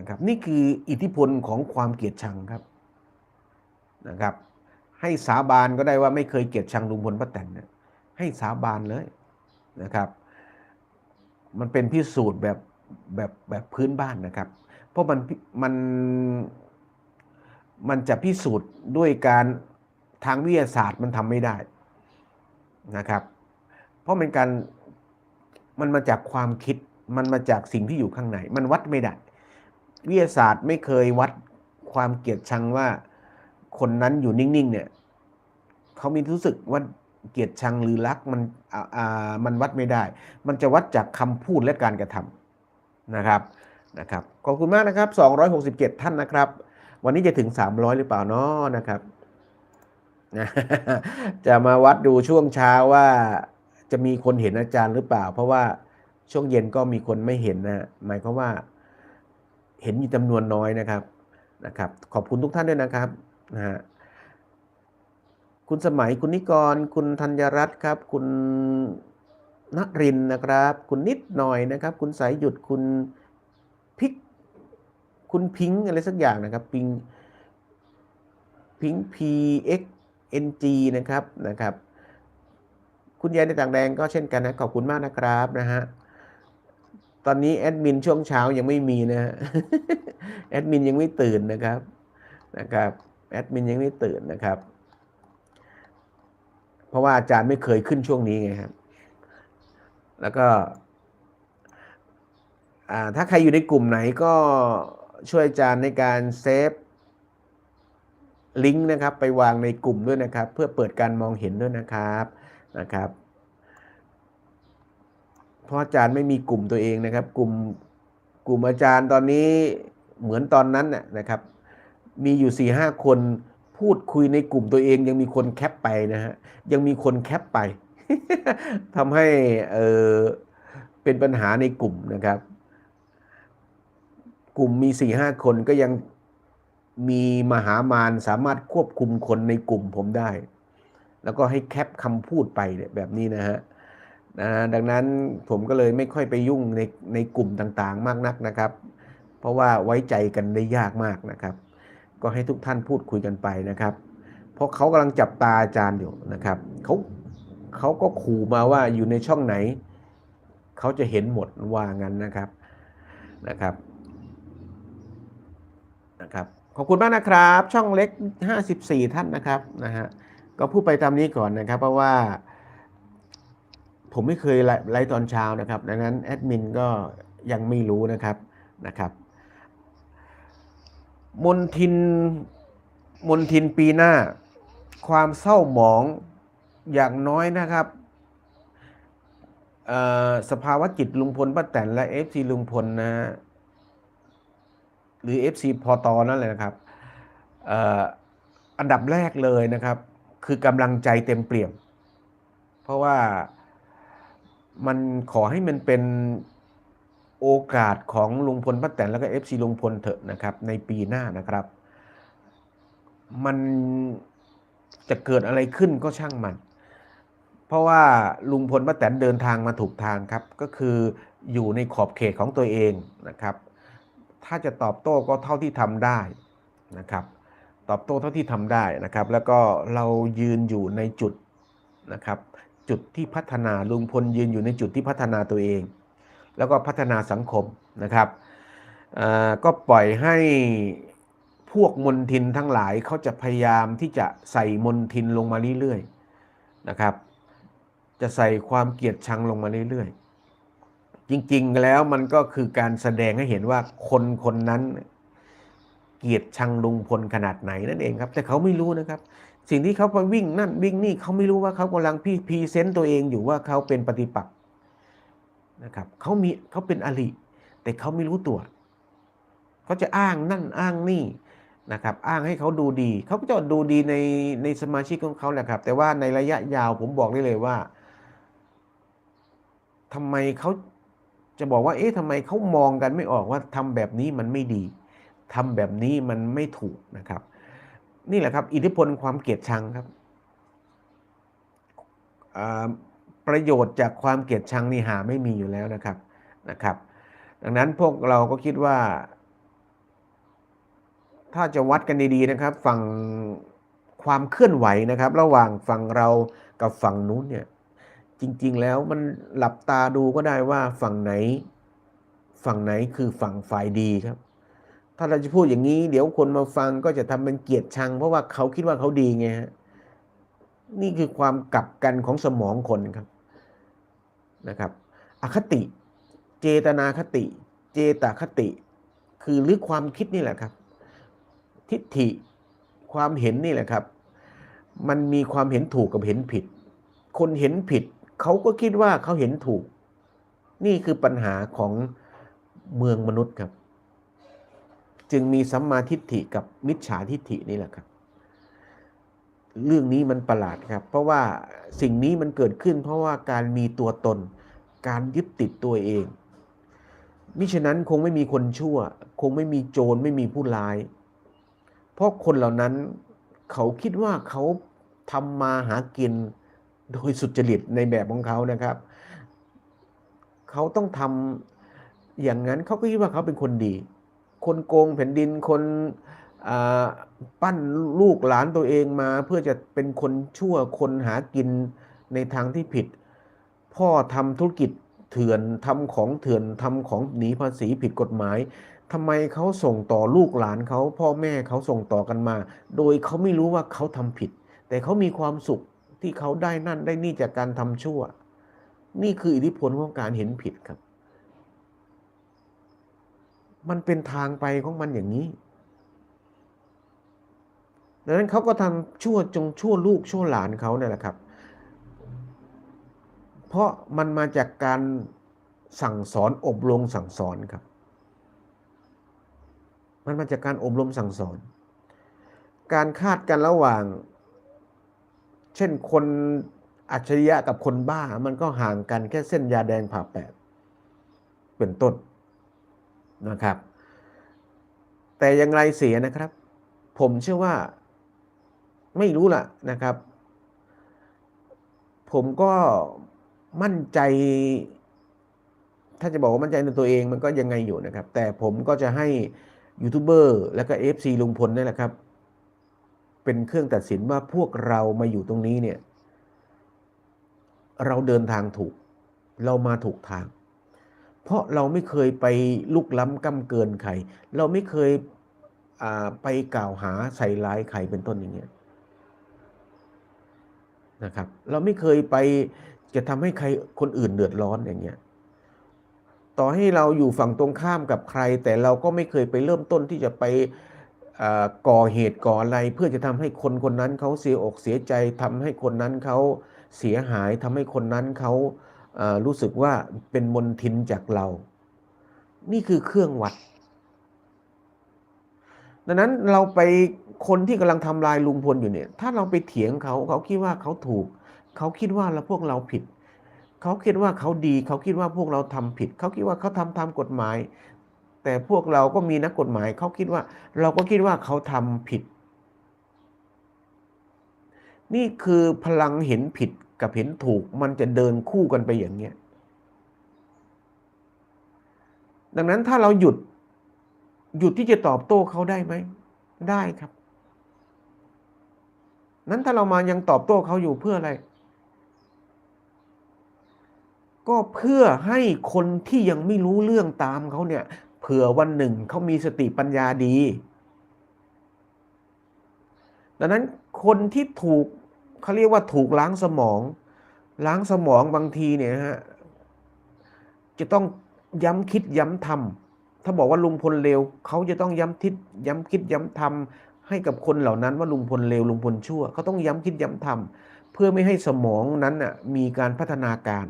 นะครับ นี่คืออิทธิพลของความเกลียดชังครับนะครับ ให้สาบานก็ได้ว่าไม่เคยเกลียดชังลุงพลป้าแตนนะให้สาบานเลยนะครับ มันเป็นพิสูจน์แบบแบบแบบพื้นบ้านนะครับ เพราะมันมันมันจะพิสูจน์ด้วยการทางวิทยาศาสตร์มันทำไม่ได้นะครับ เพราะมันการมันมาจากความคิดมันมาจากสิ่งที่อยู่ข้างใน มันวัดไม่ได้ วิทยาศาสตร์ไม่เคยวัดความเกลียดชังว่าคนนั้นอยู่นิ่งๆเนี่ยเขามีรู้สึกว่าเกลียดชังหรือรักมันอ่ามันวัดไม่ได้ มันจะวัดจากคำพูดและการกระทำนะครับนะครับขอบคุณมากนะครับ 267 ท่านนะครับ วันนี้จะถึง 300 หรือเปล่านาะนะครับจะมาวัดดูช่วงเช้าว่าจะมีคนเห็นอาจารย์หรือเปล่า เพราะว่าช่วงเย็นก็มีคนไม่เห็นนะหมายความว่า เห็นมีจำนวนน้อยนะครับนะครับ ขอบคุณทุกท่านด้วยนะครับนะฮะคุณสมัยคุณนิกร คุณธัญรัตน์ครับ คุณนรินนะครับ คุณนิดหน่อยนะครับ คุณสายหยุดคุณพิก คุณพิงอะไรสักอย่างนะครับ พิงพิง P X N G นะครับนะครับ คุณยายในต่างแดงก็เช่นกันนะ ขอบคุณมากนะครับนะฮะ ตอนนี้แอดมินช่วงเช้ายังไม่มีนะฮะแอดมินยังไม่ตื่นนะครับนะครับแอดมินยังไม่ตื่นนะครับ เพราะว่าอาจารย์ไม่เคยขึ้นช่วงนี้ไงครับ แล้วก็ถ้าใครอยู่ในกลุ่มไหนก็ช่วยอาจารย์ในการเซฟลิงก์นะครับ ไปวางในกลุ่มด้วยนะครับ เพื่อเปิดการมองเห็นด้วยนะครับนะครับ เพราะอาจารย์ไม่มีกลุ่มตัวเองนะครับ กลุ่มกลุ่มอาจารย์ตอนนี้เหมือนตอนนั้นนะครับ มีอยู่4ี่ห้าคนพูดคุยในกลุ่มตัวเอง ยังมีคนแคปไปนะฮะยังมีคนแคปไปทำให้เออเป็นปัญหาในกลุ่มนะครับ กลุ่มมี4ี่ห้าคนก็ยังมีมหามารสามารถควบคุมคนในกลุ่มผมได้ แล้วก็ให้แคปคำพูดไปแบบนี้นะฮะ นะดังนั้นผมก็เลยไม่ค่อยไปยุ่งในในกลุ่มต่างๆ มากนักนะครับ เพราะว่าไว้ใจกันได้ยากมากนะครับ ก็ให้ทุกท่านพูดคุยกันไปนะครับ เพราะเขากำลังจับตาอาจารย์อยู่นะครับเขาเขาก็ขู่มาว่าอยู่ในช่องไหน เขาจะเห็นหมดว่างั้นนะครับนะครับนะครับขอบคุณมากนะครับ ช่องเล็ก 54 ท่านนะครับนะฮะก็พูดไปตามนี้ก่อนนะครับ เพราะว่า ผมไม่เคยไลฟ์ตอนเช้านะครับ ดังนั้นแอดมินก็ยังไม่รู้นะครับนะครับมนทินมนทินปีหน้า ความเศร้าหมองอย่างน้อยนะครับสภาวะจิตลุงพลป้าแตนและเอฟซีลุงพลนะหรือ FC พอตอนั่นเลยนะครับอันดับแรกเลยนะครับ คือกำลังใจเต็มเปี่ยม เพราะว่า มันขอให้มันเป็นโอกาสของลุงพลป้าแตนแล้วก็ FC ลุงพลเถอะนะครับ ในปีหน้านะครับ มันจะเกิดอะไรขึ้นก็ช่างมัน เพราะว่าลุงพลป้าแตนเดินทางมาถูกทางครับ ก็คืออยู่ในขอบเขตของตัวเองนะครับ ถ้าจะตอบโต้ก็เท่าที่ทำได้นะครับ ตอบโต้เท่าที่ทำได้นะครับ แล้วก็เรายืนอยู่ในจุดนะครับ จุดที่พัฒนาลุงพลยืนอยู่ในจุดที่พัฒนาตัวเอง แล้วก็พัฒนาสังคมนะครับก็ปล่อยให้พวกมนทินทั้งหลายเขาจะพยายามที่จะใส่มนทินลงมาเรื่อยๆนะครับ จะใส่ความเกลียดชังลงมาเรื่อยๆ จริงๆแล้วมันก็คือการแสดงให้เห็นว่าคนคนนั้น เกียดชังลุงพลขนาดไหนนั่นเองครับ แต่เขาไม่รู้นะครับ สิ่งที่เขาไปวิ่งนั่นวิ่งนี่เขาไม่รู้ว่าเขากำลังพี่พีเซนต์ตัวเองอยู่ว่าเขาเป็นปฏิปักษ์นะครับเขามีเขาเป็นอริแต่เขาไม่รู้ตัวเขาจะอ้างนั่นอ้างนี่นะครับ อ้างให้เขาดูดี เขาก็จะดูดีในในสมาชิกของเขาแหละครับ แต่ว่าในระยะยาวผมบอกได้เลยว่าทำไมเขาจะบอกว่า เอ๊ะทำไมเขามองกันไม่ออกว่าทำแบบนี้มันไม่ดี ทำแบบนี้มันไม่ถูกนะครับ นี่แหละครับ อิทธิพลความเกลียดชังครับประโยชน์จากความเกลียดชังนี่หาไม่มีอยู่แล้วนะครับนะครับ ดังนั้นพวกเราก็คิดว่า ถ้าจะวัดกันดีๆนะครับ ฝั่งความเคลื่อนไหวนะครับ ระหว่างฝั่งเรากับฝั่งนู้นเนี่ยจริงๆแล้วมันหลับตาดูก็ได้ว่าฝั่งไหน ฝั่งไหนคือฝั่งฝ่ายดีครับ ถ้าเราจะพูดอย่างนี้ เดี๋ยวคนมาฟังก็จะทำเป็นเกลียดชัง เพราะว่าเขาคิดว่าเขาดีไงฮะนี่คือความกลับกันของสมองคนครับนะครับ อคติ เจตนาคติ เจตคติ คือหรือความคิดนี่แหละครับ ทิฏฐิความเห็นนี่แหละครับ มันมีความเห็นถูกกับเห็นผิด คนเห็นผิด เขาก็คิดว่าเขาเห็นถูก นี่คือปัญหาของเมืองมนุษย์ครับ จึงมีสัมมาทิฏฐิกับมิจฉาทิฏฐินี่แหละครับ เรื่องนี้มันประหลาดครับ เพราะว่าสิ่งนี้มันเกิดขึ้น เพราะว่าการมีตัวตน การยึดติดตัวเอง มิฉะนั้นคงไม่มีคนชั่ว คงไม่มีโจรไม่มีผู้ร้าย เพราะคนเหล่านั้นเขาคิดว่าเขาทำมาหากินโดยสุจริตในแบบของเขานะครับ เขาต้องทำอย่างนั้นเขาก็คิดว่าเขาเป็นคนดี คนโกงแผ่นดินคนปั้นลูกหลานตัวเองมา เพื่อจะเป็นคนชั่วคนหากินในทางที่ผิด พ่อทำธุรกิจเถื่อนทำของเถื่อนทำของหนีภาษีผิดกฎหมายทำไมเขาส่งต่อลูกหลานเขาพ่อแม่เขาส่งต่อกันมา โดยเขาไม่รู้ว่าเขาทำผิด แต่เขามีความสุขที่เขาได้นั่นได้นี่จากการทำชั่ว นี่คืออิทธิพลของการเห็นผิดครับ มันเป็นทางไปของมันอย่างนี้ดังนั้นเขาก็ทำชั่วจงชั่วลูกชั่วหลานเขาเนี่ยแหละครับ เพราะมันมาจากการสั่งสอนอบรมสั่งสอนครับ มันมาจากการอบรมสั่งสอน การคาดกันระหว่าง เช่นคนอัจฉริยะกับคนบ้า มันก็ห่างกันแค่เส้นยาแดงผ่าแปดเป็นต้น นะครับ แต่อย่างไรเสียนะครับ ผมเชื่อว่าไม่รู้ล่ะนะครับ ผมก็มั่นใจ ถ้าจะบอกว่ามั่นใจในตัวเองมันก็ยังไงอยู่นะครับ แต่ผมก็จะให้ยูทูบเบอร์แล้วก็ FC ลุงพลนี่แหละครับ เป็นเครื่องตัดสินว่าพวกเรามาอยู่ตรงนี้เนี่ย เราเดินทางถูก เรามาถูกทาง เพราะเราไม่เคยไปลุกล้ำก้ำเกินใคร เราไม่เคยไปกล่าวหาใส่ร้ายใครเป็นต้นอย่างเงี้ยนะครับ เราไม่เคยไปจะทำให้ใครคนอื่นเดือดร้อนอย่างเงี้ย ต่อให้เราอยู่ฝั่งตรงข้ามกับใคร แต่เราก็ไม่เคยไปเริ่มต้นที่จะไปก่อเหตุก่ออะไร เพื่อจะทำให้คนคนนั้นเขาเสียอกเสียใจทำให้คนนั้นเขาเสียหายทำให้คนนั้นเขา รู้สึกว่าเป็นมนทินจากเรา นี่คือเครื่องวัด ดังนั้นเราไปคนที่กำลังทำลายลุงพลอยู่เนี่ย ถ้าเราไปเถียงเขาเขาคิดว่าเขาถูก เขาคิดว่าเราพวกเราผิด เขาคิดว่าเขาดี เขาคิดว่าพวกเราทำผิด เขาคิดว่าเขาทำตามกฎหมาย แต่พวกเราก็มีนักกฎหมาย เขาคิดว่า เราก็คิดว่าเขาทำผิด นี่คือพลังเห็นผิด กับเห็นถูกมันจะเดินคู่กันไปอย่างเนี้ย ดังนั้นถ้าเราหยุด หยุดที่จะตอบโต้เขาได้ไหม ได้ครับ นั้นถ้าเรามายังตอบโต้เขาอยู่เพื่ออะไร ก็เพื่อให้คนที่ยังไม่รู้เรื่องตามเขาเนี่ย เผื่อวันหนึ่งเขามีสติปัญญาดี ดังนั้นคนที่ถูก เขาเรียกว่าถูกล้างสมอง ล้างสมองบางทีเนี่ยฮะจะต้องย้ำคิดย้ำทำถ้าบอกว่าลุงพลเลวเขาจะต้องย้ำทิศย้ำคิดย้ำทำให้กับคนเหล่านั้นว่าลุงพลเลวลุงพลชั่วเขาต้องย้ำคิดย้ำทำเพื่อไม่ให้สมองนั้นน่ะมีการพัฒนาการ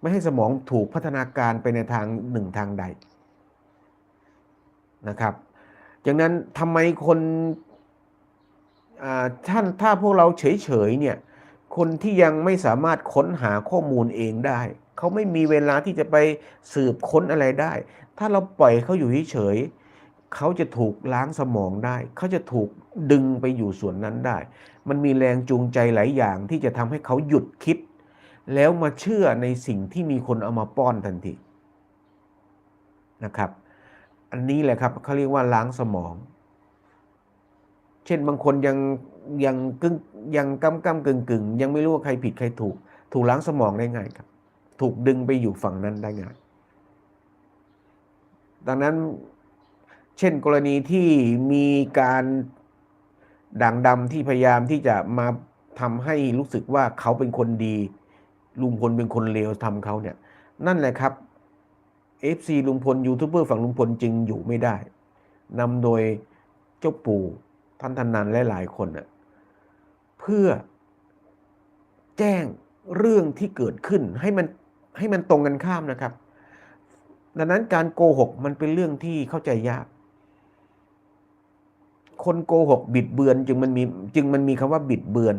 ไม่ให้สมองถูกพัฒนาการไปในทางหนึ่งทางใดนะครับจากนั้นทำไมคน ท่านถ้าพวกเราเฉยๆเนี่ยคนที่ยังไม่สามารถค้นหาข้อมูลเองได้ เขาไม่มีเวลาที่จะไปสืบค้นอะไรได้ ถ้าเราปล่อยเขาอยู่เฉยๆเขาจะถูกล้างสมองได้ เขาจะถูกดึงไปอยู่ส่วนนั้นได้ มันมีแรงจูงใจหลายอย่างที่จะทำให้เขาหยุดคิด แล้วมาเชื่อในสิ่งที่มีคนเอามาป้อนทันทีนะครับ อันนี้แหละครับเขาเรียกว่าล้างสมอง เช่นบางคนยังยังกึ่งยังกำกำกึ่งกึ่งยังไม่รู้ว่าใครผิดใครถูก ถูกล้างสมองได้ง่ายครับ ถูกดึงไปอยู่ฝั่งนั้นได้ง่าย ดังนั้นเช่นกรณีที่มีการด่างดำที่พยายามที่จะมาทำให้รู้สึกว่าเขาเป็นคนดีลุงพลเป็นคนเลวทำเขาเนี่ย นั่นแหละครับ FC ลุงพลยูทูบเบอร์ฝั่งลุงพลจึงอยู่ไม่ได้นำโดยเจ้าปู่ ท่านธนันหลายๆคนน่ะเพื่อแจ้งเรื่องที่เกิดขึ้นให้มันให้มันตรงกันข้ามนะครับ ดังนั้นการโกหกมันเป็นเรื่องที่เข้าใจยาก คนโกหกบิดเบือนจึงมันมีจึงมันมีคำว่าบิดเบือน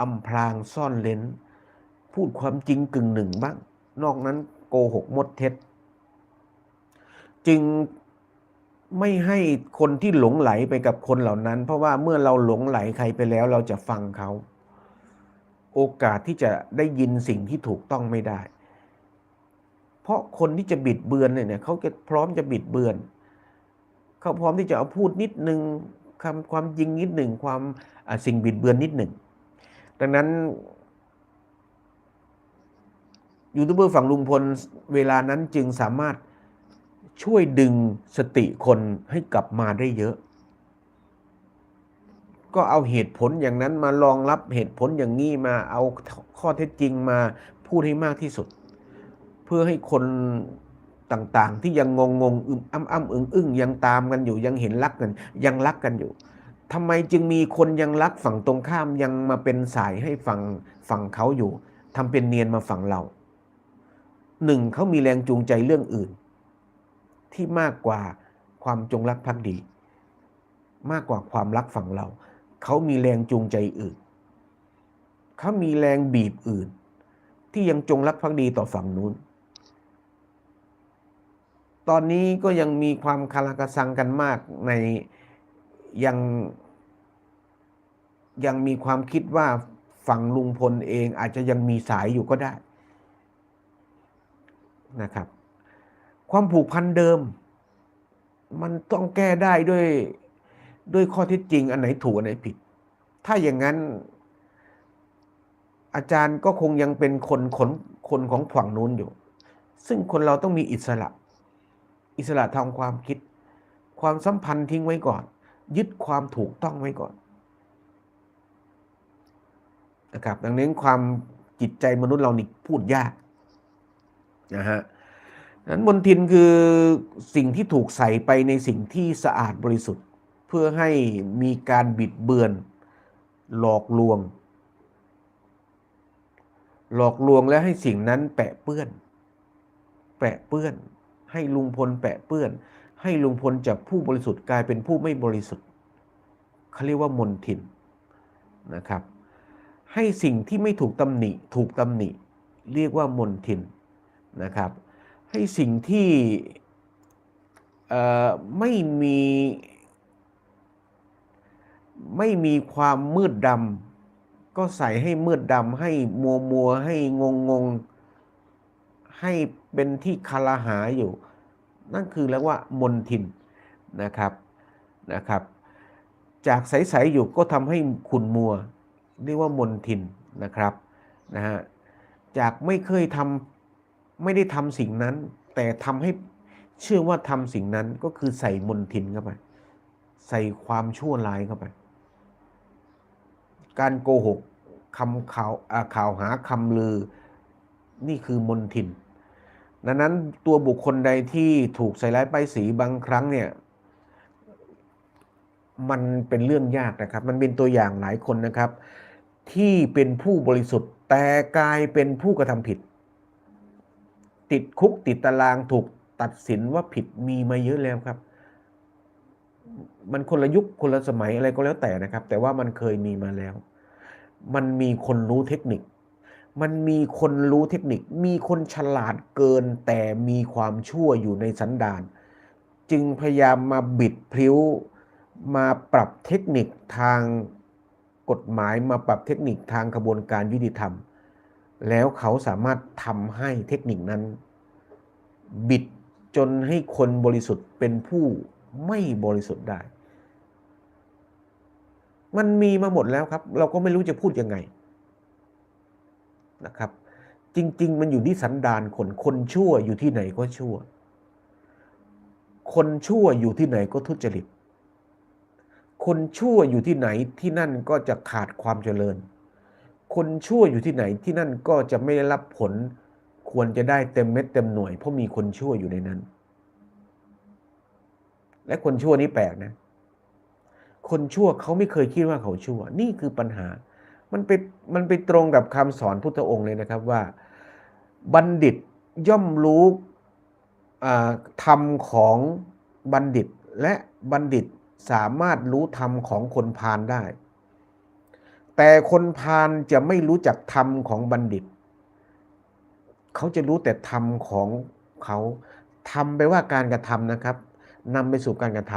อำพรางซ่อนเลนพูดความจริงกึ่งหนึ่งบ้าง นอกนั้นโกหกมดเท็จ จึง ไม่ให้คนที่หลงไหลไปกับคนเหล่านั้น เพราะว่าเมื่อเราหลงไหลใครไปแล้วเราจะฟังเขา โอกาสที่จะได้ยินสิ่งที่ถูกต้องไม่ได้ เพราะคนที่จะบิดเบือนเนี่ยเขาจะพร้อมจะบิดเบือน เขาพร้อมที่จะเอาพูดนิดหนึ่งคำความจริงนิดหนึ่งความสิ่งบิดเบือนนิดหนึ่ง ดังนั้นยูทูบเบอร์ฝั่งลุงพลเวลานั้นจึงสามารถ ช่วยดึงสติคนให้กลับมาได้เยอะ ก็เอาเหตุผลอย่างนั้นมารองรับเหตุผลอย่างนี้มาเอาข้อเท็จจริงมาพูดให้มากที่สุด เพื่อให้คนต่างๆ ที่ยังงงงงอึมอ้ำอ้ำอึ้งอึ้งยังตามกันอยู่ยังเห็นรักกัน ยังรักกันอยู่ทำไมจึงมีคนยังรักฝั่งตรงข้ามยังมาเป็นสายให้ฝั่งฝั่งเขาอยู่ทำเป็นเนียนมาฝั่งเราหนึ่งเขามีแรงจูงใจเรื่องอื่น ที่มากกว่าความจงรักภักดี มากกว่าความรักฝั่งเรา เขามีแรงจูงใจอื่น เขามีแรงบีบอื่น ที่ยังจงรักภักดีต่อฝั่งนู้น ตอนนี้ก็ยังมีความคาราคาซังกันมากในยังยังมีความคิดว่าฝั่งลุงพลเองอาจจะยังมีสายอยู่ก็ได้นะครับ ความผูกพันเดิม มันต้องแก้ได้ด้วยด้วยข้อเท็จจริง อันไหนถูกอันไหนผิด ถ้าอย่างนั้น อาจารย์ก็คงยังเป็นคนคนคนของฝั่งนู้นอยู่ ซึ่งคนเราต้องมีอิสระ อิสระทางความคิด ความสัมพันธ์ทิ้งไว้ก่อน ยึดความถูกต้องไว้ก่อนนะครับดังนั้นความจิตใจมนุษย์เรานี่พูดยากนะฮะ นั้นมนทินคือสิ่งที่ถูกใส่ไปในสิ่งที่สะอาดบริสุทธิ์ เพื่อให้มีการบิดเบือน หลอกลวง หลอกลวงและให้สิ่งนั้นแปะเปื้อน แปะเปื้อน ให้ลุงพลแปะเปื้อน ให้ลุงพลจากผู้บริสุทธิ์กลายเป็นผู้ไม่บริสุทธิ์เขาเรียกว่ามนทินนะครับ ให้สิ่งที่ไม่ถูกตำหนิถูกตำหนิ เรียกว่ามนทินนะครับ ให้สิ่งที่ไม่มีไม่มีความมืดดำก็ใส่ให้มืดดำให้มัวมัวให้งงงงให้เป็นที่คาราหาอยู่ นั่นคือเรียกว่ามนทินนะครับนะครับ จากใสๆอยู่ก็ทำให้ขุนมัว เรียกว่ามนทินนะครับนะฮะจากไม่เคยทำ ไม่ได้ทำสิ่งนั้น แต่ทำให้เชื่อว่าทำสิ่งนั้นก็คือใส่มนทินเข้าไป ใส่ความชั่วร้ายเข้าไป การโกหกคำข่าวข่าวหาคำลือ นี่คือมนทิน ดังนั้นตัวบุคคลใดที่ถูกใส่ร้ายป้ายสีบางครั้งเนี่ยมันเป็นเรื่องยากนะครับ มันเป็นตัวอย่างหลายคนนะครับ ที่เป็นผู้บริสุทธิ์แต่กลายเป็นผู้กระทำผิด ติดคุกติดตารางถูกตัดสินว่าผิดมีมาเยอะแล้วครับ มันคนละยุคคนละสมัยอะไรก็แล้วแต่นะครับ แต่ว่ามันเคยมีมาแล้ว มันมีคนรู้เทคนิค มันมีคนรู้เทคนิค มีคนฉลาดเกินแต่มีความชั่วอยู่ในสันดาน จึงพยายามมาบิดพลิ้ว มาปรับเทคนิคทางกฎหมายมาปรับเทคนิคทางกระบวนการยุติธรรม แล้วเขาสามารถทำให้เทคนิคนั้น บิดจนให้คนบริสุทธิ์เป็นผู้ไม่บริสุทธิ์ได้ มันมีมาหมดแล้วครับ เราก็ไม่รู้จะพูดยังไงนะครับ จริง ๆ มันอยู่ที่สันดานคนคนชั่วอยู่ที่ไหนก็ชั่ว คนชั่วอยู่ที่ไหนก็ทุจริต คนชั่วอยู่ที่ไหนที่นั่นก็จะขาดความเจริญ คนชั่วอยู่ที่ไหนที่นั่นก็จะไม่ได้รับผล ควรจะได้เต็มเม็ดเต็มหน่วย เพราะมีคนชั่วอยู่ในนั้น และคนชั่วนี้แปลกนะ คนชั่วเขาไม่เคยคิดว่าเขาชั่ว นี่คือปัญหา มันไปมันไปตรงกับคำสอนพุทธองค์เลยนะครับว่า บัณฑิตย่อมรู้ธรรมของบัณฑิตและบัณฑิตสามารถรู้ธรรมของคนพาลได้ แต่คนพาลจะไม่รู้จักธรรมของบัณฑิต เขาจะรู้แต่ธรรมของเขาทำไปว่าการกระทำนะครับนำไปสู่การกระท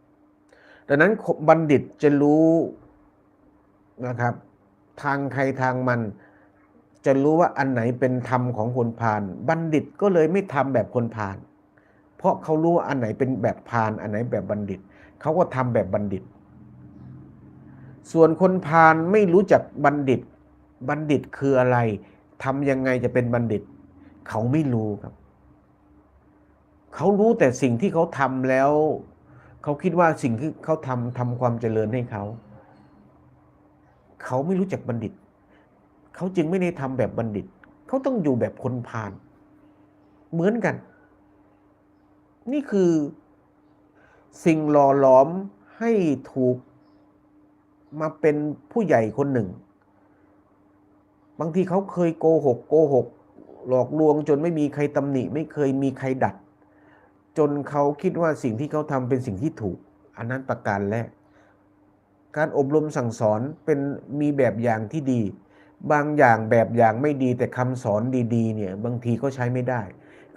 ำดังนั้นบัณฑิตจะรู้นะครับ ทางใครทางมัน จะรู้ว่าอันไหนเป็นธรรมของคนพาลบัณฑิตก็เลยไม่ทำแบบคนพาลเพราะเขารู้ว่าอันไหนเป็นแบบพาลอันไหนแบบบัณฑิต เขาก็ทำแบบบัณฑิต ส่วนคนพาลไม่รู้จักบัณฑิต บัณฑิตคืออะไร ทำยังไงจะเป็นบัณฑิต เขาไม่รู้ครับ เขารู้แต่สิ่งที่เขาทำแล้ว เขาคิดว่าสิ่งที่เขาทำทำความเจริญให้เขา เขาไม่รู้จักบัณฑิต เขาจึงไม่ได้ทำแบบบัณฑิต เขาต้องอยู่แบบคนพาลเหมือนกัน นี่คือสิ่งหล่อหลอมให้ถูกมาเป็นผู้ใหญ่คนหนึ่ง บางทีเขาเคยโกหกโกหก หลอกลวงจนไม่มีใครตำหนิ ไม่เคยมีใครดัด จนเขาคิดว่าสิ่งที่เขาทำเป็นสิ่งที่ถูก อันนั้นประการแรก การอบรมสั่งสอนเป็นมีแบบอย่างที่ดี บางอย่างแบบอย่างไม่ดีแต่คำสอนดีๆเนี่ยบางทีก็ใช้ไม่ได้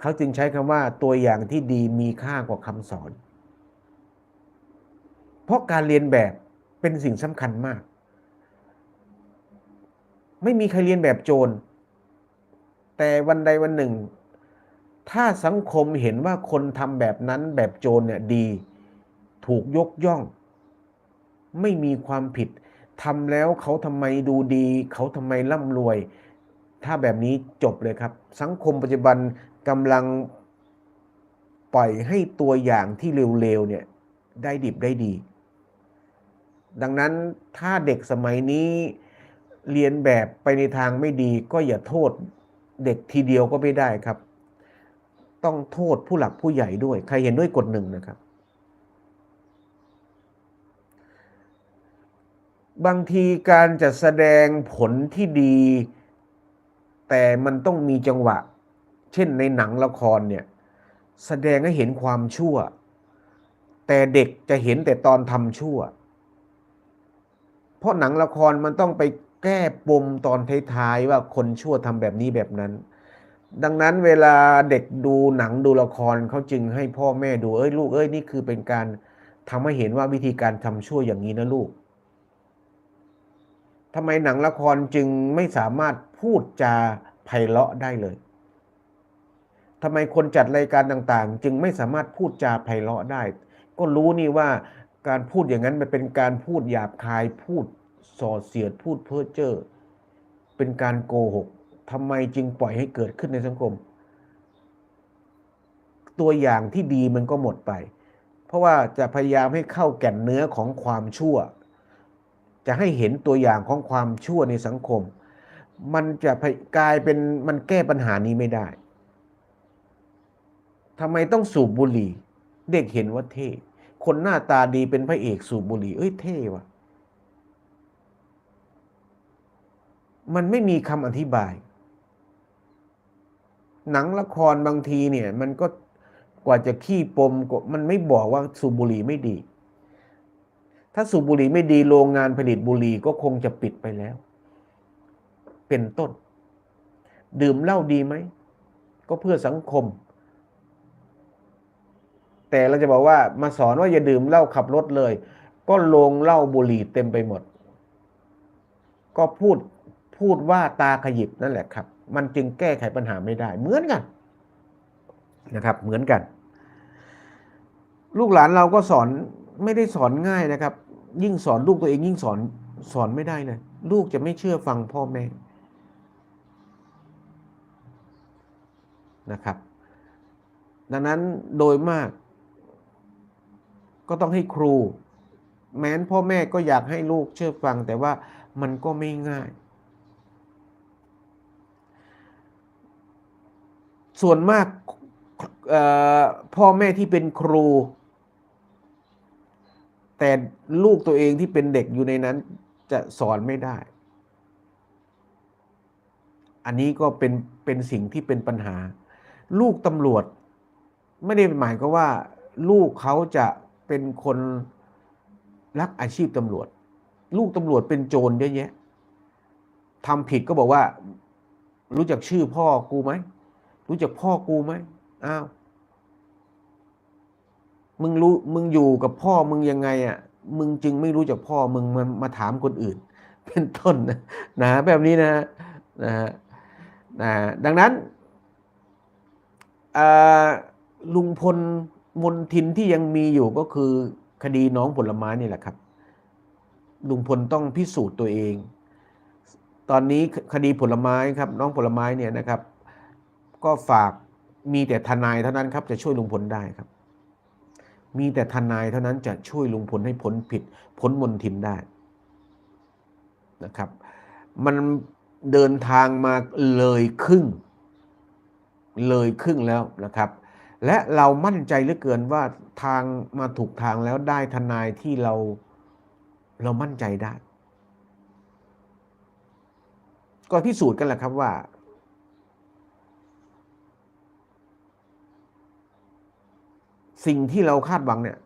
เขาจึงใช้คำว่าตัวอย่างที่ดีมีค่ากว่าคำสอน เพราะการเรียนแบบเป็นสิ่งสำคัญมาก ไม่มีใครเรียนแบบโจร แต่วันใดวันหนึ่ง ถ้าสังคมเห็นว่าคนทำแบบนั้นแบบโจรเนี่ยดี ถูกยกย่อง ไม่มีความผิดทำแล้วเขาทำไมดูดี เขาทำไมร่ำรวย ถ้าแบบนี้จบเลยครับ สังคมปัจจุบันกำลังปล่อยให้ตัวอย่างที่เร็วๆเนี่ยได้ดิบได้ดี ดังนั้นถ้าเด็กสมัยนี้ เรียนแบบไปในทางไม่ดีก็อย่าโทษเด็กทีเดียวก็ไม่ได้ครับ ต้องโทษผู้หลักผู้ใหญ่ด้วย ใครเห็นด้วยกฎหนึ่งนะครับ บางทีการจะแสดงผลที่ดี แต่มันต้องมีจังหวะ เช่นในหนังละครเนี่ย แสดงให้เห็นความชั่ว แต่เด็กจะเห็นแต่ตอนทำชั่ว เพราะหนังละครมันต้องไป แก้ปมตอนท้ายๆว่าคนชั่วทำแบบนี้แบบนั้น ดังนั้นเวลาเด็กดูหนังดูละครเขาจึงให้พ่อแม่ดูเอ้ยลูกเอ้ยนี่คือเป็นการทำให้เห็นว่าวิธีการทำชั่วอย่างนี้นะลูกทำไมหนังละครจึงไม่สามารถพูดจาไพเราะได้เลยทำไมคนจัดรายการต่างๆ จึงไม่สามารถพูดจาไพเราะได้ ก็รู้นี่ว่าการพูดอย่างนั้นมันเป็นการพูดหยาบคายพูด ส่อเสียดพูดเพ้อเจ้อเป็นการโกหกทำไมจึงปล่อยให้เกิดขึ้นในสังคม ตัวอย่างที่ดีมันก็หมดไป เพราะว่าจะพยายามให้เข้าแก่นเนื้อของความชั่ว จะให้เห็นตัวอย่างของความชั่วในสังคม มันจะกลายเป็นมันแก้ปัญหานี้ไม่ได้ทำไมต้องสูบบุหรี่ เด็กเห็นว่าเท่ คนหน้าตาดีเป็นพระเอกสูบบุหรี่ เอ้ยเท่ว่ะ มันไม่มีคำอธิบาย หนังละครบางทีเนี่ย มันก็กว่าจะขี้ปมมันไม่บอกว่าสูบบุหรี่ไม่ดี ถ้าสูบบุหรี่ไม่ดีโรงงานผลิตบุหรี่ก็คงจะปิดไปแล้ว เป็นต้น ดื่มเหล้าดีไหม ก็เพื่อสังคม แต่เราจะบอกว่ามาสอนว่าอย่าดื่มเหล้าขับรถเลย ก็โรงเหล้าบุหรี่เต็มไปหมด ก็พูด พูดว่าตาขยิบนั่นแหละครับ มันจึงแก้ไขปัญหาไม่ได้ เหมือนกันนะครับ เหมือนกัน ลูกหลานเราก็สอนไม่ได้สอนง่ายนะครับ ยิ่งสอนลูกตัวเองยิ่งสอนสอนไม่ได้เลย ลูกจะไม่เชื่อฟังพ่อแม่นะครับ ดังนั้นโดยมาก ก็ต้องให้ครู แม้นพ่อแม่ก็อยากให้ลูกเชื่อฟังแต่ว่ามันก็ไม่ง่าย ส่วนมากพ่อแม่ที่เป็นครู แต่ลูกตัวเองที่เป็นเด็กอยู่ในนั้นจะสอนไม่ได้ อันนี้ก็เป็นเป็นสิ่งที่เป็นปัญหา ลูกตำรวจ ไม่ได้หมายก็ว่า ลูกเขาจะเป็นคนรักอาชีพตำรวจ ลูกตำรวจเป็นโจรเยอะแยะทำผิดก็บอกว่า รู้จักชื่อพ่อกูไหม รู้จักพ่อกูไหมอ้าวมึงรู้มึงอยู่กับพ่อมึงยังไงอะ มึงจึงไม่รู้จักพ่อมึงมามาถามคนอื่น เป็นต้นนะนะแบบนี้นะนะฮะนะดังนั้นลุงพลมนทินที่ยังมีอยู่ก็คือคดีน้องผลไม้นี่แหละครับ ลุงพลต้องพิสูจน์ตัวเอง ตอนนี้คดีผลไม้ครับ น้องผลไม้เนี่ยนะครับ ก็ฝากมีแต่ทนายเท่านั้นครับจะช่วยลุงพลได้ครับ มีแต่ทนายเท่านั้นจะช่วยลุงพลให้พ้นผิดพ้นมนทินได้นะครับ มันเดินทางมาเลยครึ่ง เลยครึ่งแล้วนะครับ และเรามั่นใจเหลือเกินว่าทางมาถูกทางแล้วได้ทนายที่เราเรามั่นใจได้ ก็พิสูจน์กันแหละครับว่า สิ่งที่เราคาดหวังเนี่ย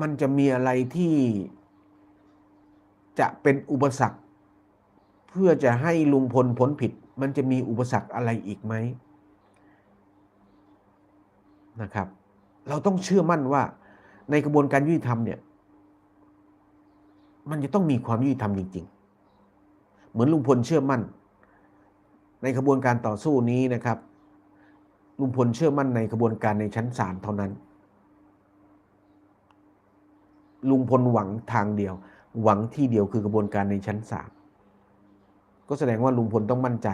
มันจะมีอะไรที่จะเป็นอุปสรรค เพื่อจะให้ลุงพลพ้นผิด มันจะมีอุปสรรคอะไรอีกไหมนะครับ เราต้องเชื่อมั่นว่าในกระบวนการยุติธรรมเนี่ย มันจะต้องมีความยุติธรรมจริง ๆ เหมือนลุงพลเชื่อมั่น ในกระบวนการต่อสู้นี้นะครับลุงพลเชื่อมั่นในกระบวนการในชั้นศาลเท่านั้น ลุงพลหวังทางเดียว หวังที่เดียวคือกระบวนการในชั้นศาลก็แสดงว่าลุงพลต้องมั่นใจ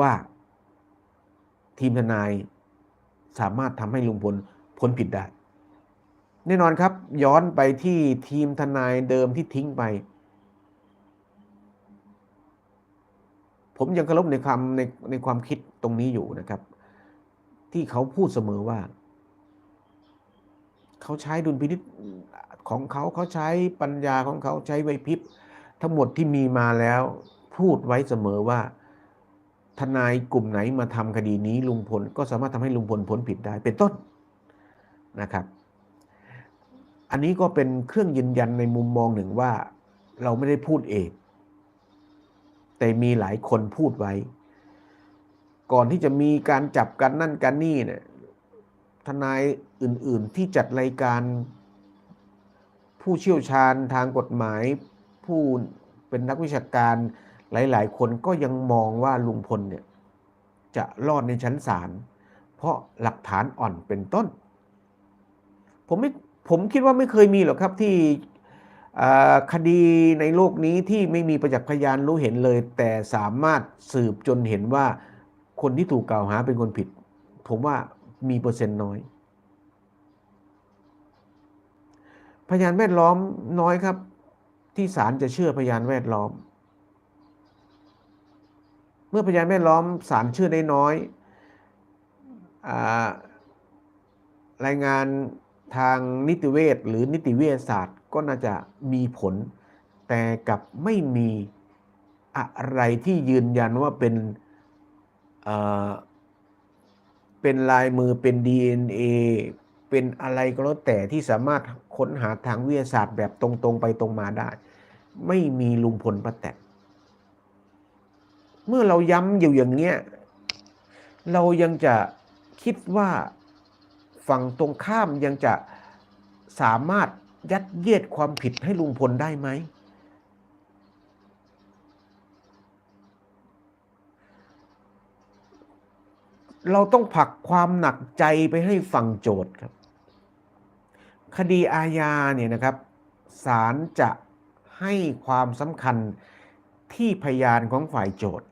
ว่าทีมทนายสามารถทำให้ลุงพลพ้นผิดได้ แน่นอนครับ ย้อนไปที่ทีมทนายเดิมที่ทิ้งไป ผมยังเคารพในความในในความคิดตรงนี้อยู่นะครับ ที่เขาพูดเสมอว่า เขาใช้ดุลพินิษของเขาเขาใช้ปัญญาของเขาใช้ไวพิบทั้งหมดที่มีมาแล้ว พูดไว้เสมอว่า ทนายกลุ่มไหนมาทำคดีนี้ลุงพลก็สามารถทำให้ลุงพลพ้นผิดได้เป็นต้นนะครับ อันนี้ก็เป็นเครื่องยืนยันในมุมมองหนึ่งว่า เราไม่ได้พูดเอง แต่มีหลายคนพูดไว้ ก่อนที่จะมีการจับกันนั่นกันนี่เนี่ย ทนายอื่นๆที่จัดรายการผู้เชี่ยวชาญทางกฎหมายผู้เป็นนักวิชาการหลาย ๆ คนก็ยังมองว่าลุงพลเนี่ยจะรอดในชั้นศาลเพราะหลักฐานอ่อนเป็นต้น ผมไม่ผมคิดว่าไม่เคยมีหรอกครับที่คดีในโลกนี้ที่ไม่มีประจักษ์พยานรู้เห็นเลย แต่สามารถสืบจนเห็นว่าคนที่ถูกกล่าวหาเป็นคนผิด ผมว่า มีเปอร์เซ็นต์น้อย พยานแวดล้อมน้อยครับ ที่ศาลจะเชื่อพยานแวดล้อม เมื่อพยานแวดล้อมสารเชื่อได้น้อยรายงานทางนิติเวชหรือนิติวิทยาศาสตร์ก็น่าจะมีผล แต่กับไม่มีอะไรที่ยืนยันว่าเป็น เป็นลายมือเป็น DNA เป็นอะไรก็แล้วแต่ที่สามารถค้นหาทางวิทยาศาสตร์แบบตรงๆไปตรงมาได้ ไม่มีลุงพลป้าแตนเมื่อเราย้ำอยู่อย่างเนี้ยเรายังจะคิดว่าฝั่งตรงข้ามยังจะสามารถยัดเยียดความผิดให้ลุงพลได้ไหม เราต้องผลักความหนักใจไปให้ฝั่งโจทย์ครับ คดีอาญาเนี่ยนะครับศาลจะให้ความสำคัญที่พยานของฝ่ายโจทย์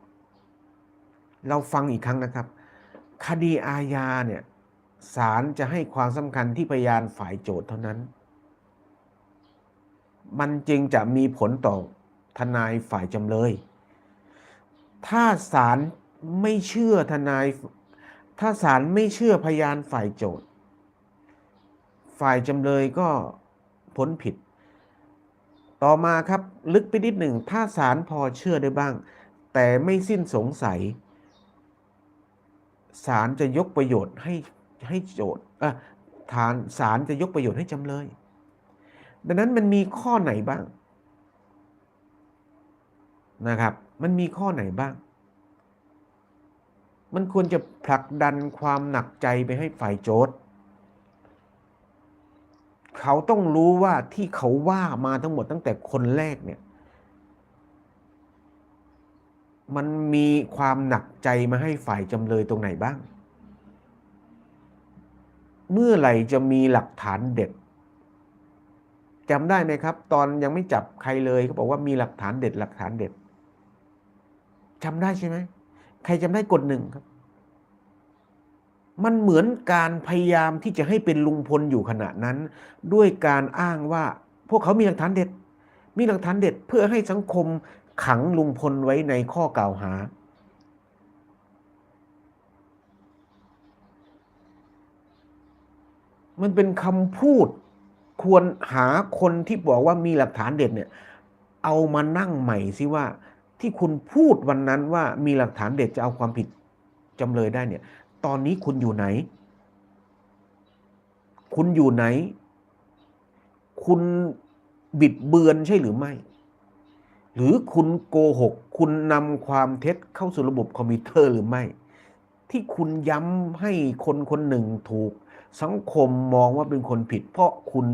เราฟังอีกครั้งนะครับ คดีอาญาเนี่ยศาลจะให้ความสำคัญที่พยานฝ่ายโจทย์เท่านั้น มันจึงจะมีผลต่อทนายฝ่ายจำเลย ถ้าศาลไม่เชื่อทนาย ถ้าศาลไม่เชื่อพยานฝ่ายโจทย์ ฝ่ายจำเลยก็พ้นผิด ต่อมาครับลึกไปนิดหนึ่ง ถ้าศาลพอเชื่อได้บ้าง แต่ไม่สิ้นสงสัยศาลจะยกประโยชน์ให้ให้โจทย์อะฐานศาลจะยกประโยชน์ให้จำเลย ดังนั้นมันมีข้อไหนบ้างนะครับ มันมีข้อไหนบ้าง มันควรจะผลักดันความหนักใจไปให้ฝ่ายโจทย์ เขาต้องรู้ว่าที่เขาว่ามาทั้งหมดตั้งแต่คนแรกเนี่ย มันมีความหนักใจมาให้ฝ่ายจำเลยตรงไหนบ้าง เมื่อไหร่จะมีหลักฐานเด็ดจำได้ไหมครับ ตอนยังไม่จับใครเลยเขาบอกว่ามีหลักฐานเด็ด หลักฐานเด็ดจำได้ใช่ไหม ใครจำได้กดหนึ่งครับ มันเหมือนการพยายามที่จะให้เป็นลุงพลอยู่ขณะนั้น ด้วยการอ้างว่า พวกเขามีหลักฐานเด็ด มีหลักฐานเด็ดเพื่อให้สังคมขังลุงพลไว้ในข้อกล่าวหา มันเป็นคำพูดควรหาคนที่บอกว่ามีหลักฐานเด็ดเนี่ย เอามานั่งใหม่สิว่า ที่คุณพูดวันนั้นว่ามีหลักฐานเด็ดจะเอาความผิดจำเลยได้เนี่ย ตอนนี้คุณอยู่ไหน คุณอยู่ไหน คุณบิดเบือนใช่หรือไม่ หรือคุณโกหก คุณนำความเท็จเข้าสู่ระบบคอมพิวเตอร์หรือไม่ ที่คุณย้ำให้คนคนหนึ่งถูก สังคมมองว่าเป็นคนผิด เพราะคุณ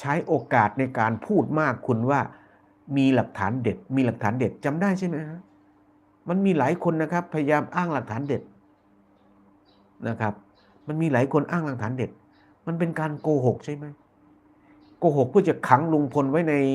ใช้โอกาสในการพูดมากคุณว่า มีหลักฐานเด็ด มีหลักฐานเด็ดจำได้ใช่ไหมฮะมันมีหลายคนนะครับ พยายามอ้างหลักฐานเด็ดนะครับ มันมีหลายคนอ้างหลักฐานเด็ด มันเป็นการโกหกใช่ไหมโกหกเพื่อจะขังลุงพลไว้ใน